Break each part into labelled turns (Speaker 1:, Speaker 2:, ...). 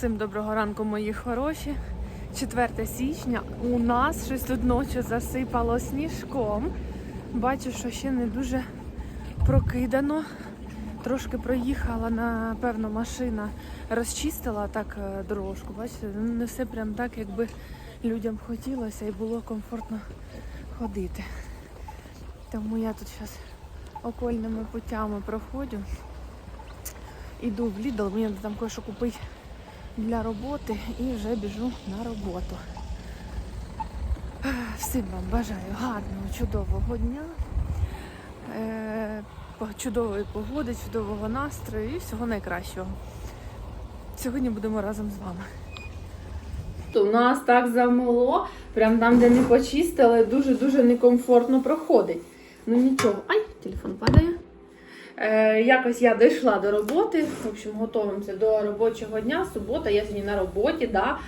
Speaker 1: Всім доброго ранку, мої хороші. 4 січня у нас щось тут ночі засипало сніжком. Бачу, що ще не дуже прокидано. Трошки проїхала, напевно, машина розчистила так е, дорожку. Бачите, не все прям так, якби людям хотілося і було комфортно ходити. Тому я тут зараз окольними путями проходжу. Іду в Lidl, мені там кое-що купити для роботи і вже біжу на роботу. Всім вам бажаю гарного, чудового дня, е, чудової погоди, чудового настрою і всього найкращого. Сьогодні будемо разом з вами. У нас так замело, прям там, де не почистили, дуже-дуже некомфортно проходить. Ну нічого. Ай, телефон падає. Е, якось я дійшла до роботи. В общем, готуємося до робочого дня. Субота, я сьогодні на роботі, да,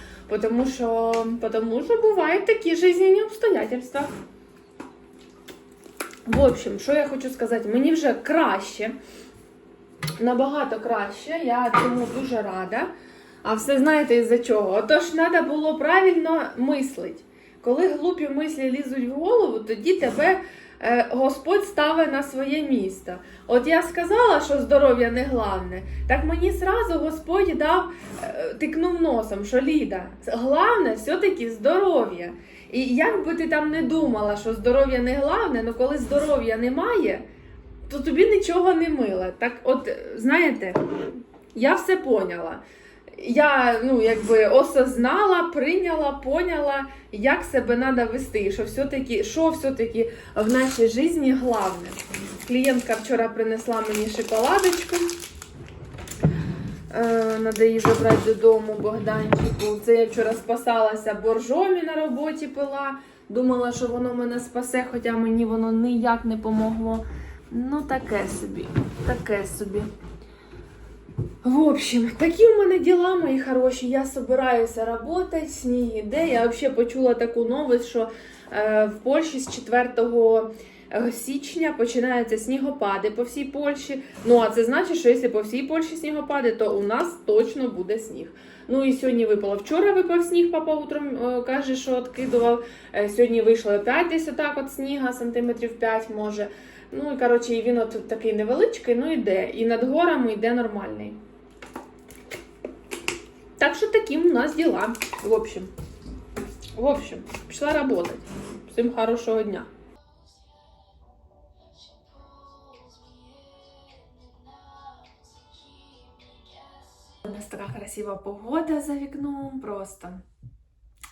Speaker 1: тому що, тому що бувають такі жизненні обстоятельства. В общем, що я хочу сказати, мені вже краще, набагато краще. Я цьому дуже рада. А все знаєте із-за чого? Отож, треба було правильно мислити. Коли глупі мислі лізуть в голову, тоді тебе Господь ставить на своє місце. От я сказала, що здоров'я не головне, так мені сразу Господь дав, е, тикнув носом, що Ліда, головне все-таки здоров'я. І як би ти там не думала, що здоров'я не головне, але коли здоров'я немає, то тобі нічого не миле. Так, от знаєте, я все поняла. Я ну, якби осознала, прийняла, поняла, як себе треба вести, і що все-таки, що все-таки в нашій житті головне. Клієнтка вчора принесла мені шоколадочку. Е, Надо її забрати додому Богданчику. Це я вчора спасалася боржомі на роботі пила. Думала, що воно мене спасе, хоча мені воно ніяк не помогло. Ну, таке собі, таке собі. В общем, такі у мене діла, мої хороші. Я собираюся працювати, сніг іде. Я взагалі почула таку новость, що е, в Польщі з 4 е, січня починаються снігопади по всій Польщі. Ну а це значить, що якщо по всій Польщі снігопади, то у нас точно буде сніг. Ну і сьогодні випало. Вчора випав сніг, папа утром е, каже, що відкидував. Е, сьогодні вийшло опять десь отак от сніга, сантиметрів 5 може. Ну і коротше, і він от такий невеличкий, ну йде. І над горами йде нормальний. Так що такі у нас діла. В общем. В общем, пішла работать. Всім хорошого дня. Нас така красива погода за вікном просто.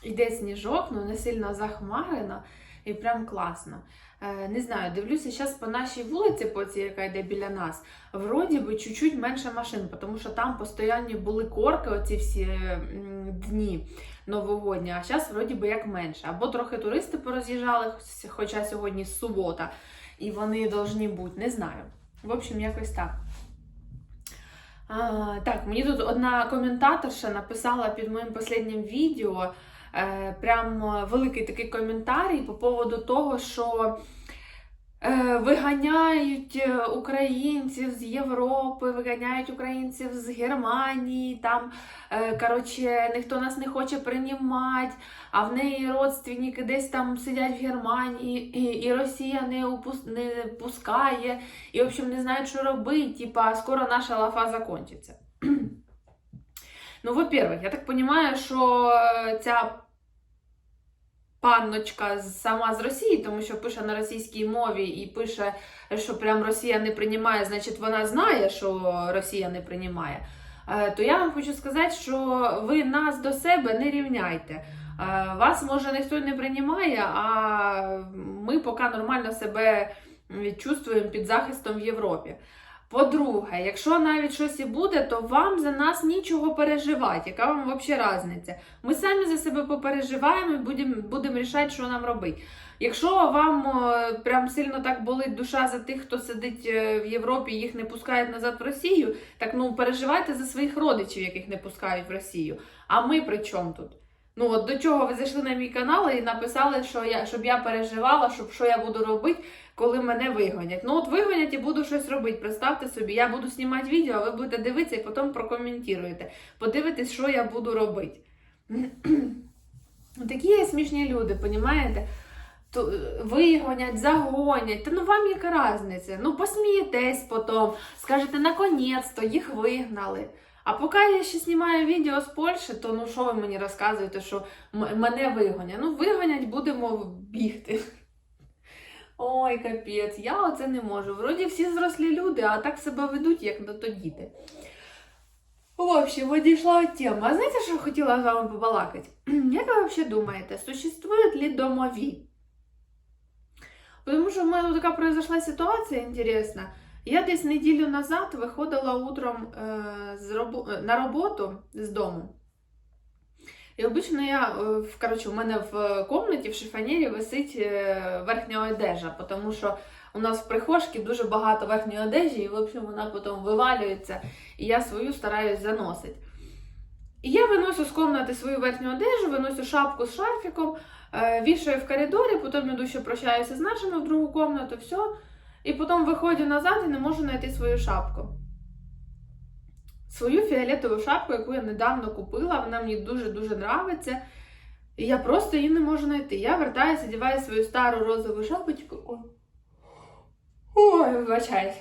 Speaker 1: Йде сніжок, ну не сильно захмарено і прям класно. Е, не знаю, дивлюся зараз по нашій вулиці, по цій, яка йде біля нас, вроді би чуть-чуть менше машин, тому що там постійно були корки, оці всі дні новогодні, а зараз вроді би як менше. Або трохи туристи пороз'їжджали, хоча сьогодні субота, і вони повинні бути, не знаю. В общем, якось так. А, так, мені тут одна коментаторша написала під моїм останнім відео е, прям е, великий такий коментарій по поводу того, що виганяють е, українців з Європи, виганяють українців з Германії, там, е, коротше, ніхто нас не хоче приймати, а в неї родственники десь там сидять в Германії, і, і Росія не, упус, не пускає, і, в общем, не знають, що робити, типа, скоро наша лафа закончиться. Ну, во-первых, я так понимаю, що е, ця панночка сама з Росії, тому що пише на російській мові і пише, що прям Росія не приймає, значить вона знає, що Росія не приймає. Е, То я вам хочу сказати, що ви нас до себе не рівняйте. Е, Вас може ніхто не приймає, а ми поки нормально себе чувствуємо під захистом в Європі. По-друге, якщо навіть щось і буде, то вам за нас нічого переживати. Яка вам взагалі різниця? Ми самі за себе попереживаємо і будемо будем рішати, що нам робити. Якщо вам прям сильно так болить душа за тих, хто сидить е, в Європі і їх не пускають назад в Росію, так ну переживайте за своїх родичів, яких не пускають в Росію. А ми при чому тут? Ну от до чого ви зайшли на мій канал і написали, що я щоб я переживала, щоб що я буду робити, коли мене вигонять. Ну от вигонять і буду щось робити. Представте собі, я буду знімати відео, а ви будете дивитися і потім прокоментуєте. Подивитесь, що я буду робити. Такі є смішні люди, понімаєте? То е, вигонять, загонять. Та ну вам яка різниця? Ну посмієтесь потім, скажете, наконець-то їх вигнали. А поки я ще знімаю відео з Польщі, то ну що ви мені розказуєте, що мене вигонять? Ну, вигонять будемо бігти. Ой, капець, я оце не можу. Вроді всі зрослі люди, а так себе ведуть, як на то діти. В общем, одійшла від теми. А знаєте, що хотіла з вами побалакати? Як ви взагалі думаєте, существують ли домові? Тому що в мене така произошла ситуація інтересна. Я десь неділю назад виходила утром е, з робо... е, на роботу з дому. І обично я, е, коротше, у мене в кімнаті в шифонері висить е, верхня одежа, тому що у нас в прихожці дуже багато верхньої одежі, і в общем, вона потім вивалюється, і я свою стараюсь заносити. І я виношу з кімнати свою верхню одежу, виношу шапку з шарфіком, е, вішаю в коридорі, потім йду ще прощаюся з нашими в другу кімнату, все. І потім виходжу назад і не можу знайти свою шапку. Свою фіолетову шапку, яку я недавно купила, вона мені дуже-дуже нравиться. І я просто її не можу знайти. Я вертаюся, одягаю свою стару розову шапочку. Ой, Ой вибачаюсь.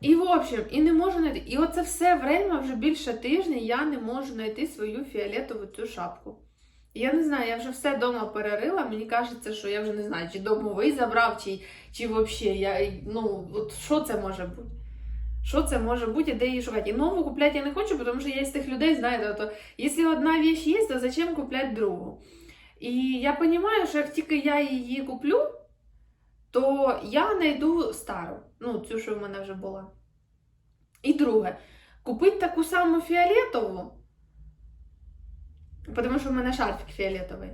Speaker 1: І, в общем, і не можу знайти. І оце все время, вже більше тижня, я не можу знайти свою фіолетову цю шапку. Я не знаю, я вже все вдома перерила. Мені кажеться, що я вже не знаю, чи домовий забрав, чи, чи взагалі. Я, ну, от що це може бути? Що це може бути, де її шукати? І нову купляти я не хочу, тому що я з тих людей, знаєте, то якщо одна віч є, то зачем купляти другу? І я розумію, що як тільки я її куплю, то я знайду стару, ну, цю, що в мене вже була. І друге, купити таку саму фіолетову, тому що в мене шарфік фіолетовий.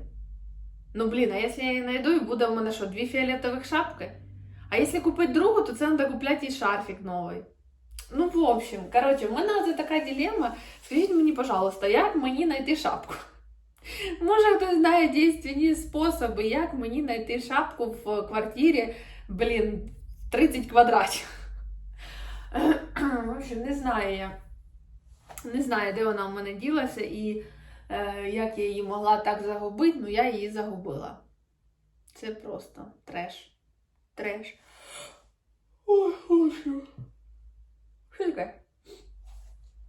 Speaker 1: Ну, блін, а якщо я її знайду, і буде в мене що, дві фіолетових шапки? А якщо купити другу, то це треба купляти і шарфік новий. Ну, в общем, коротше, в мене це така дилемма. Скажіть мені, пожалуйста, як мені знайти шапку? Може, хтось знає дійсні способи, як мені знайти шапку в квартирі, блін, 30 квадратів. В общем, не знаю я. Не знаю, де вона в мене ділася і е, як я її могла так загубити, ну я її загубила. Це просто треш. Треш. Ой, Боже. Що?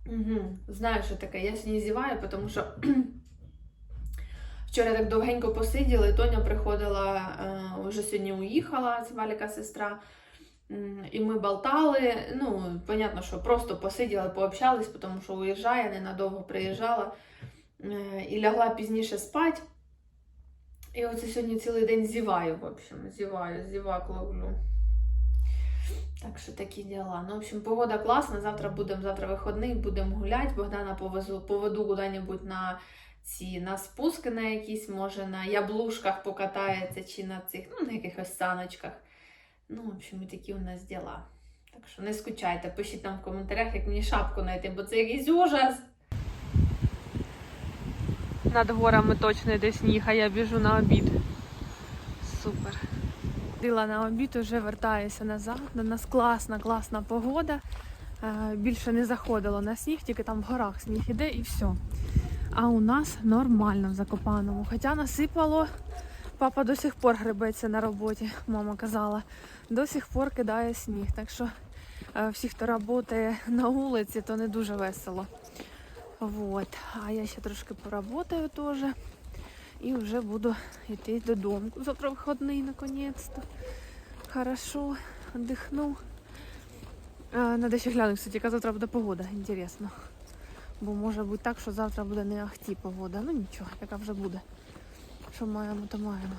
Speaker 1: Угу. Знаю, що таке. Я сьогодні зіваю, тому що вчора так довгенько посиділи, Тоня приходила, е, вже сьогодні уїхала, це Валіка сестра. І ми болтали. Ну, понятно, що просто посиділи, пообщались, тому що уїжджає, ненадовго приїжджала. Е, І лягла пізніше спати. І оце сьогодні цілий день зіваю, в общем, зіваю, зівак ловлю. Так що такі діла. Ну, в общем, погода класна. Завтра будемо, завтра виходний, будемо гуляти. Богдана повезу, поведу куди-небудь на ці на спуски на якісь, може, на яблушках покатається, чи на цих, ну, на якихось саночках. Ну, в общем, і такі у нас діла. Так що не скучайте, пишіть нам в коментарях, як мені шапку знайти, бо це якийсь ужас. Над горами точно йде сніг, а я біжу на обід. Супер. Ходила на обід, вже вертаюся назад. У нас класна, класна погода. Е, Більше не заходило на сніг, тільки там в горах сніг іде і все. А у нас нормально в Закопаному. Хоча насипало, папа до сих пор гребеться на роботі, мама казала. До сих пор кидає сніг. Так що е, всі, хто працює на вулиці, то не дуже весело. Вот. А я ще трошки поработаю теж. І вже буду йти додому. Завтра вихідний, наконець-то. Хорошо, віддихну. Надо ще глянути, кстати, яка завтра буде погода, інтересно. Бо може бути так, що завтра буде не ахті погода. Ну нічого, яка вже буде. Що маємо, то маємо.